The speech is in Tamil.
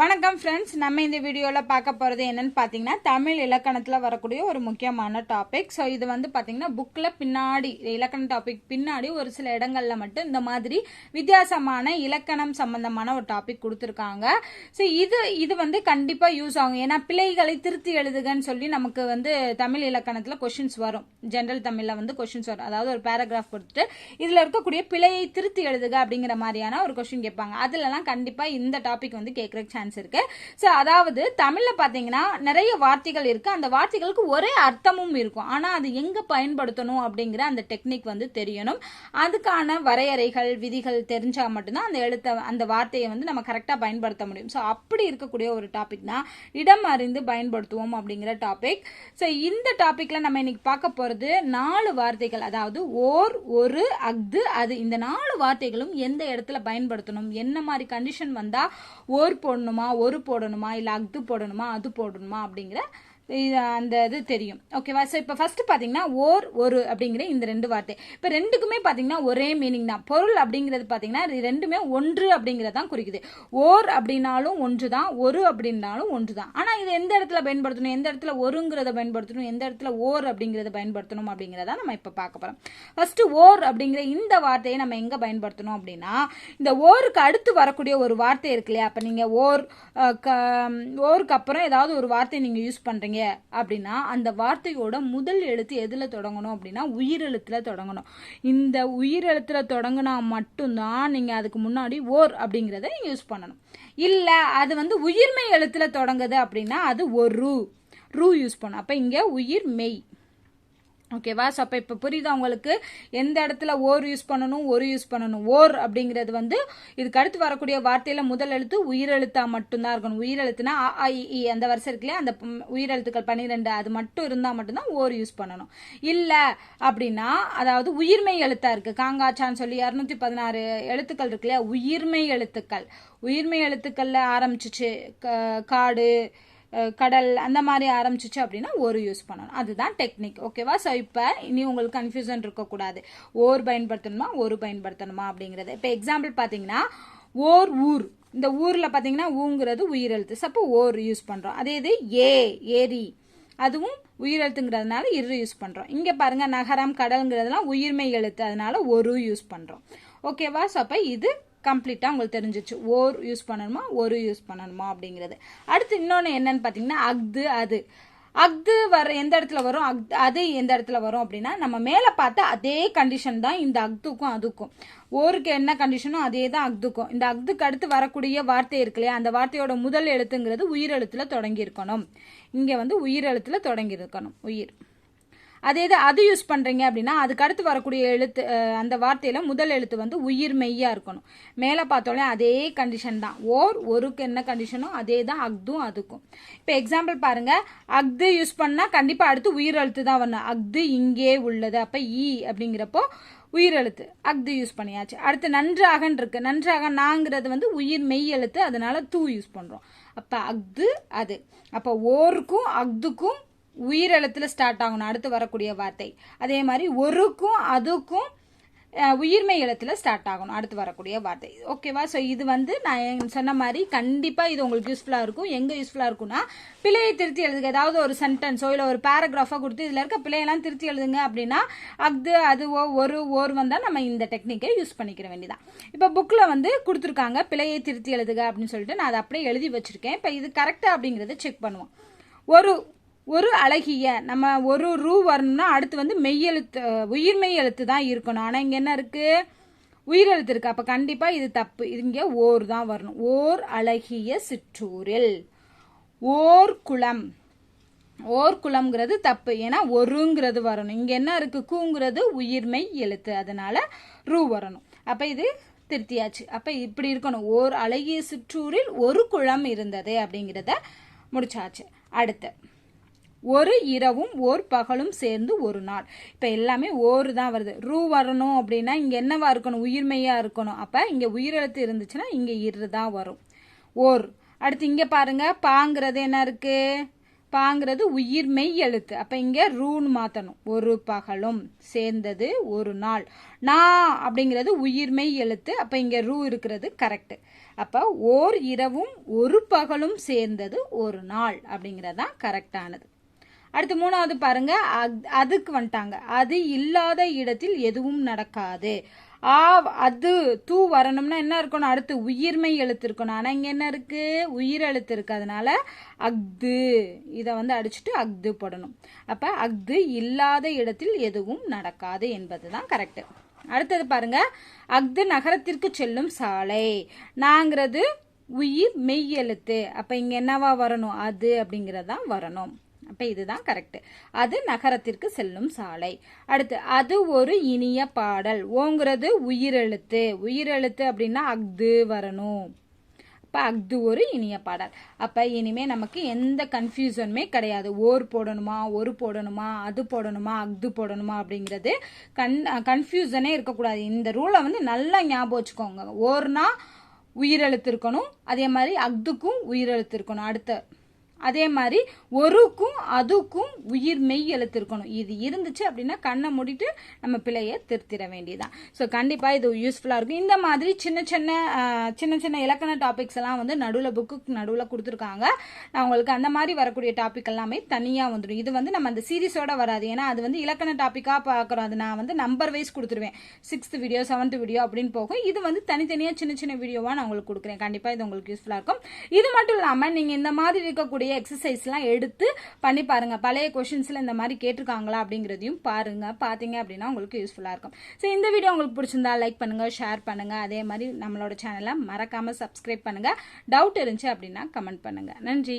வணக்கம் ஃப்ரெண்ட்ஸ் நம்ம இந்த வீடியோவில் பார்க்க போகிறது என்னென்னு பார்த்தீங்கன்னா தமிழ் இலக்கணத்தில் வரக்கூடிய ஒரு முக்கியமான டாபிக் ஸோ இது வந்து பார்த்தீங்கன்னா புக்கில் பின்னாடி இலக்கண டாபிக் பின்னாடி ஒரு சில இடங்களில் மட்டும் இந்த மாதிரி வித்தியாசமான இலக்கணம் சம்பந்தமான ஒரு டாபிக் கொடுத்துருக்காங்க. ஸோ இது இது வந்து கண்டிப்பாக யூஸ் ஆகும். ஏன்னா பிழைகளை திருத்தி எழுதுகன்னு சொல்லி நமக்கு வந்து தமிழ் இலக்கணத்தில் கொஷின்ஸ் வரும். ஜென்ரல் தமிழில் வந்து கொஷின்ஸ் வரும். அதாவது ஒரு பேராகிராஃப் கொடுத்துட்டு இதில் இருக்கக்கூடிய பிழையை திருத்தி எழுதுக அப்படிங்கிற மாதிரியான ஒரு கொஷின் கேட்பாங்க. அதுலலாம் கண்டிப்பாக இந்த டாபிக் வந்து கேட்குற சான்ஸ் இருக்கு. ஸோ அதாவது தமிழில் பார்த்தீங்கன்னா நிறைய வார்த்தைகள் இருக்கு. அந்த வார்த்தைகளுக்கு ஒரே அர்த்தமும் இருக்கும். ஆனால் அது எங்கே பயன்படுத்தணும் அப்படிங்கிற அந்த டெக்னிக் வந்து தெரியணும். அதுக்கான வரையறைகள் விதிகள் தெரிஞ்சால் மட்டும்தான் அந்த எழுத்த அந்த வார்த்தையை வந்து நம்ம கரெக்டாக பயன்படுத்த முடியும். ஸோ அப்படி இருக்கக்கூடிய ஒரு டாபிக் தான் இடம் அறிந்து பயன்படுத்துவோம் அப்படிங்கிற டாபிக் ஸோ இந்த டாப்பிக்கில் நம்ம இன்னைக்கு பார்க்க போகிறது நாலு வார்த்தைகள். அதாவது ஓர் ஒரு அஃது அது. இந்த நாலு வார்த்தைகளும் எந்த இடத்துல பயன்படுத்தணும்? என்ன மாதிரி கண்டிஷன் வந்தால் ஓர் போடணும்? ஒரு போடணுமா இல்லை அது போடணுமா அது போடணுமா அப்படிங்கிற அந்த இது தெரியும். ஓகேவா ஸோ இப்போ ஃபஸ்ட்டு பார்த்தீங்கன்னா ஓர் ஒரு அப்படிங்கிற இந்த ரெண்டு வார்த்தை. இப்போ ரெண்டுக்குமே பார்த்தீங்கன்னா ஒரே மீனிங் தான். பொருள் அப்படிங்கிறது பார்த்தீங்கன்னா இது ரெண்டுமே ஒன்று அப்படிங்கிறது தான் குறிக்குது. ஓர் அப்படின்னாலும் ஒன்று தான் ஒரு அப்படின்னாலும் ஒன்று தான். ஆனால் இது எந்த இடத்துல பயன்படுத்தணும்? எந்த இடத்துல ஒருங்கிறத பயன்படுத்தணும்? எந்த இடத்துல ஓர் அப்படிங்கிறத பயன்படுத்தணும் அப்படிங்கிறத நம்ம இப்போ பார்க்க போகிறோம் ஃபஸ்ட்டு ஓர் அப்படிங்கிற இந்த வார்த்தையை நம்ம எங்கே பயன்படுத்தணும் அப்படின்னா இந்த ஓருக்கு அடுத்து வரக்கூடிய ஒரு வார்த்தை இருக்கு இல்லையா? அப்போ நீங்கள் ஓர் க ஓருக்கு அப்புறம் ஏதாவது ஒரு வார்த்தை நீங்கள் யூஸ் பண்ணுறீங்க அப்படின்னா அந்த வார்த்தையோட முதல் எழுத்து எதில் தொடங்கணும் அப்படின்னா உயிரெழுத்தில் தொடங்கணும். இந்த உயிரெழுத்தில் தொடங்கினா மட்டும்தான் நீங்கள் அதுக்கு முன்னாடி ஓர் அப்படிங்கிறத நீங்கள் யூஸ் பண்ணணும். இல்லை அது வந்து உயிர்மெய் எழுத்தில் தொடங்குது அப்படின்னா அது ஒரு ரூ. யூஸ் பண்ணும் அப்போ இங்கே உயிர் மெய் ஓகேவா ஸோ அப்போ இப்போ புரியுதா உங்களுக்கு? எந்த இடத்துல ஓர் யூஸ் பண்ணணும் ஒரு யூஸ் பண்ணணும்? ஓர் அப்படிங்கிறது வந்து இதுக்கு அடுத்து வரக்கூடிய வார்த்தையில் முதல் எழுத்து உயிரெழுத்தாக மட்டும்தான் இருக்கணும். உயிரெழுத்துனா அ இ, அந்த வருஷம் இருக்குல்லையா அந்த உயிரெழுத்துக்கள் பன்னிரெண்டு அது மட்டும் இருந்தால் மட்டும்தான் ஓர் யூஸ் பண்ணணும். இல்லை அப்படின்னா அதாவது உயிர்மெய் எழுத்தாக இருக்குது காங்காச்சான்னு சொல்லி இரநூத்தி பதினாறு எழுத்துக்கள் இருக்கு இல்லையா? உயிர்மெய் எழுத்துக்கள். உயிர்மெய் எழுத்துக்களில் ஆரம்பிச்சிச்சு. க- காடு கடல் அந்த மாதிரி ஆரம்பிச்சிச்சு அப்படின்னா ஒரு யூஸ் பண்ணணும். அதுதான் டெக்னிக் ஓகேவா ஸோ இப்போ இனி உங்களுக்கு கன்ஃபியூஷன் இருக்கக்கூடாது. ஓர் பயன்படுத்தணுமா? ஒரு பயன்படுத்தணுமா அப்படிங்கிறது. இப்போ எக்ஸாம்பிள் பார்த்தீங்கன்னா ஓர் ஊர். இந்த ஊரில் பார்த்தீங்கன்னா ஊங்கிறது உயிரெழுத்து. சப்போ ஓர் யூஸ் பண்ணுறோம் அதே இது ஏ ஏரி. அதுவும் உயிரெழுத்துங்கிறதுனால இரு யூஸ் பண்ணுறோம் இங்கே பாருங்கள் நகரம் கடல்ங்கிறதுலாம் உயிர்மெய் எழுத்து. அதனால ஒரு யூஸ் பண்ணுறோம் ஓகேவா ஸோ அப்போ இது கம்ப்ளீட்டாக உங்களுக்கு தெரிஞ்சிச்சு. ஓர் யூஸ் பண்ணணுமா? ஒரு யூஸ் பண்ணணுமா? அப்படிங்கிறது. அடுத்து இன்னொன்று என்னன்னு பார்த்தீங்கன்னா அஃது அது. அஃது வர எந்த இடத்துல வரும்? அக் அது எந்த இடத்துல வரும் அப்படின்னா நம்ம மேலே பார்த்தா அதே கண்டிஷன் தான் இந்த அக்துக்கும் அதுக்கும். ஓருக்கு என்ன கண்டிஷனோ அதே தான் அக்துக்கும் இந்த அக்துக்கு அடுத்து வரக்கூடிய வார்த்தை இருக்கு இல்லையா? அந்த வார்த்தையோட முதல் எழுத்துங்கிறது உயிரெழுத்தில் தொடங்கியிருக்கணும். இங்கே வந்து உயிரெழுத்தில் தொடங்கியிருக்கணும். உயிர். அதே இது அது யூஸ் பண்ணுறீங்க அப்படின்னா அதுக்கு அடுத்து வரக்கூடிய எழுத்து அந்த வார்த்தையில் முதல் எழுத்து வந்து உயிர் மெய்யாக இருக்கணும். மேலே பார்த்தோன்னே அதே கண்டிஷன் தான். ஓர் ஒருக்கு என்ன கண்டிஷனோ அதே தான் அக்தும் அதுக்கும். இப்போ எக்ஸாம்பிள் பாருங்கள் அக்து யூஸ் பண்ணால் கண்டிப்பாக அடுத்து உயிர் எழுத்து தான் வரணும். அக்து இங்கே உள்ளது. அப்போ ஈ அப்படிங்கிறப்போ உயிரெழுத்து அக்து யூஸ் பண்ணியாச்சு. அடுத்து நன்றாகன்னு இருக்கு. நன்றாக நாங்கிறது வந்து உயிர் மெய் எழுத்து. அதனால தூ யூஸ் பண்ணுறோம் அப்போ அக்து அது. அப்போ ஓருக்கும் அக்துக்கும் உயிரெழுத்தில் ஸ்டார்ட் ஆகணும் அடுத்து வரக்கூடிய வார்த்தை. அதே மாதிரி ஒருக்கும் அதுக்கும் உயிர்மை உயிர்மெய் எழுத்தில் ஸ்டார்ட் ஆகணும் அடுத்து வரக்கூடிய வார்த்தை. ஓகேவா ஸோ இது வந்து நான் சொன்ன மாதிரி கண்டிப்பாக இது உங்களுக்கு யூஸ்ஃபுல்லாக இருக்கும். எங்கே யூஸ்ஃபுல்லாக இருக்கும்னா பிழையை திருத்தி எழுதுங்க. ஏதாவது ஒரு சென்டென்ஸோ இல்லை ஒரு பேராகிராஃபாக கொடுத்து இதில் இருக்க பிள்ளையெல்லாம் திருத்தி எழுதுங்க அப்படின்னா அது அதுவோ ஒரு ஓர் வந்தால் நம்ம இந்த டெக்னிக்கை யூஸ் பண்ணிக்கிற வேண்டியதான் இப்போ புக்கில் வந்து கொடுத்துருக்காங்க பிழையை திருத்தி எழுதுக அப்படின்னு சொல்லிட்டு நான் அதை அப்படியே எழுதி வச்சுருக்கேன். இப்போ இது கரெக்டாக அப்படிங்கிறத செக் பண்ணுவோம். ஒரு ஒரு அழகிய நம்ம ஒரு ரூ வரணும்னா அடுத்து வந்து மெய்யெழுத்து உயிர்மெய் எழுத்து தான் இருக்கணும். ஆனால் இங்கே என்ன இருக்குது உயிரெழுத்து இருக்குது அப்போ கண்டிப்பாக இது தப்பு. இங்கே ஓர் தான் வரணும். ஓர் அழகிய சிற்றூரில். ஓர் குளம். ஓர் குளம்ங்கிறது தப்பு. ஏன்னா ஒருங்கிறது வரணும். இங்கே என்ன இருக்கு? கூங்கிறது உயிர்மெய் எழுத்து. அதனால் ரூ வரணும். அப்போ இது திருத்தியாச்சு. அப்போ இப்படி இருக்கணும். ஓர் அழகிய சிற்றூரில் ஒரு குளம் இருந்தது அப்படிங்கிறத முடிச்சாச்சு. அடுத்து. ஒரு இரவும் ஓர் பகலும் சேர்ந்து ஒரு நாள். இப்போ எல்லாமே ஓர் தான் வருது. ரூ வரணும் அப்படின்னா இங்கே என்னவா இருக்கணும்? உயிர்மையாக இருக்கணும். அப்போ இங்கே உயிரெழுத்து இருந்துச்சுன்னா இங்கே இரு தான் வரும். ஓர். அடுத்து இங்கே பாருங்க. பாங்கிறது என்ன இருக்கு? பாங்கிறது உயிர் மெய் எழுத்து. அப்போ இங்கே ரூன்னு மாற்றணும் ஒரு பகலும் சேர்ந்தது ஒரு நாள். நா அப்படிங்கிறது உயிர் மெய் எழுத்து. அப்போ இங்கே ரூ இருக்கிறது கரெக்டு அப்போ ஓர் இரவும் ஒரு பகலும் சேர்ந்தது ஒரு நாள் அப்படிங்கிறது தான் கரெக்டானது அடுத்து மூணாவது பாருங்க அதுக்கு வந்துட்டாங்க. அது இல்லாத இடத்தில் எதுவும் நடக்காது. ஆ அது தூ வரணும்னா என்ன இருக்கணும்? அடுத்து உயிர்மை எழுத்து இருக்கணும் ஆனால் இங்கே என்ன இருக்கு? உயிர் எழுத்து இருக்கு அதனால அஃது. இதை வந்து அடிச்சுட்டு அஃது போடணும். அப்போ அஃது இல்லாத இடத்தில் எதுவும் நடக்காது என்பது தான் கரெக்டு அடுத்தது பாருங்க அஃது நகரத்திற்கு செல்லும் சாலை. நாங்கிறது உயிர் மெய் எழுத்து. அப்போ இங்கே என்னவா வரணும்? அது அப்படிங்கிறது தான் வரணும். அப்ப இதுதான் கரெக்ட் அது நகரத்திற்கு செல்லும் சாலை. அடுத்து அது ஒரு இனிய பாடல். ஓங்கிறது உயிரெழுத்து. உயிரெழுத்து அப்படின்னா அஃது வரணும். அப்போ அஃது ஒரு இனிய பாடல். அப்போ இனிமே நமக்கு எந்த கன்ஃபியூசனுமே கிடையாது. ஓர் போடணுமா ஒரு போடணுமா அது போடணுமா அஃது போடணுமா அப்படிங்கிறது கன் கன்ஃபியூசனே இருக்கக்கூடாது. இந்த ரூலை வந்து நல்லா ஞாபகம் வச்சுக்கோங்க. ஓர்னா உயிரெழுத்து இருக்கணும் அதே மாதிரி அஃதுக்கும் உயிரெழுத்து இருக்கணும். அடுத்த அதே மாதிரி ஒருக்கும் அதுக்கும் உயிர் மெய் எழுத்து இருக்கணும் இது இருந்துச்சு அப்படின்னா கண்ணை மூடிட்டு நம்ம பிழையை திருத்திட வேண்டியதான் ஸோ கண்டிப்பாக இது யூஸ்ஃபுல்லாக இருக்கும். இந்த மாதிரி சின்ன சின்ன சின்ன சின்ன இலக்கண டாபிக்ஸ் எல்லாம் வந்து நடுவில் புக்கு நடுவில் கொடுத்துருக்காங்க. நான் உங்களுக்கு அந்த மாதிரி வரக்கூடிய டாபிக் எல்லாமே தனியாக வந்துடும். இது வந்து நம்ம அந்த சீரிஸோட வராது. ஏன்னா அது வந்து இலக்கண டாப்பிக்காக பார்க்குறோம். அது நான் வந்து நம்பர் வைஸ் கொடுத்துருவேன். சிக்ஸ்த் வீடியோ செவன்த் வீடியோ அப்படின்னு போகும். இது வந்து தனித்தனியாக சின்ன சின்ன வீடியோவாக நான் உங்களுக்கு கொடுக்குறேன். கண்டிப்பாக இது உங்களுக்கு யூஸ்ஃபுல்லாக இருக்கும். இது மட்டும் இல்லாமல் நீங்கள் இந்த மாதிரி இருக்கக்கூடிய எக்ஸசைஸ்லாம் எடுத்து பண்ணி பாருங்கள் பழைய கொஷின்ஸில் இந்த மாதிரி கேட்டிருக்காங்களா அப்படிங்கிறதையும் பாருங்கள் பார்த்தீங்க அப்படின்னா உங்களுக்கு யூஸ்ஃபுல்லாக இருக்கும். ஸோ இந்த வீடியோ உங்களுக்கு பிடிச்சிருந்தா லைக் பண்ணுங்கள் ஷேர் பண்ணுங்கள் அதே மாதிரி நம்மளோட சேனலை மறக்காமல் சப்ஸ்கிரைப் பண்ணுங்கள் டவுட் இருந்துச்சு அப்படின்னா கமெண்ட் பண்ணுங்கள் நன்றி.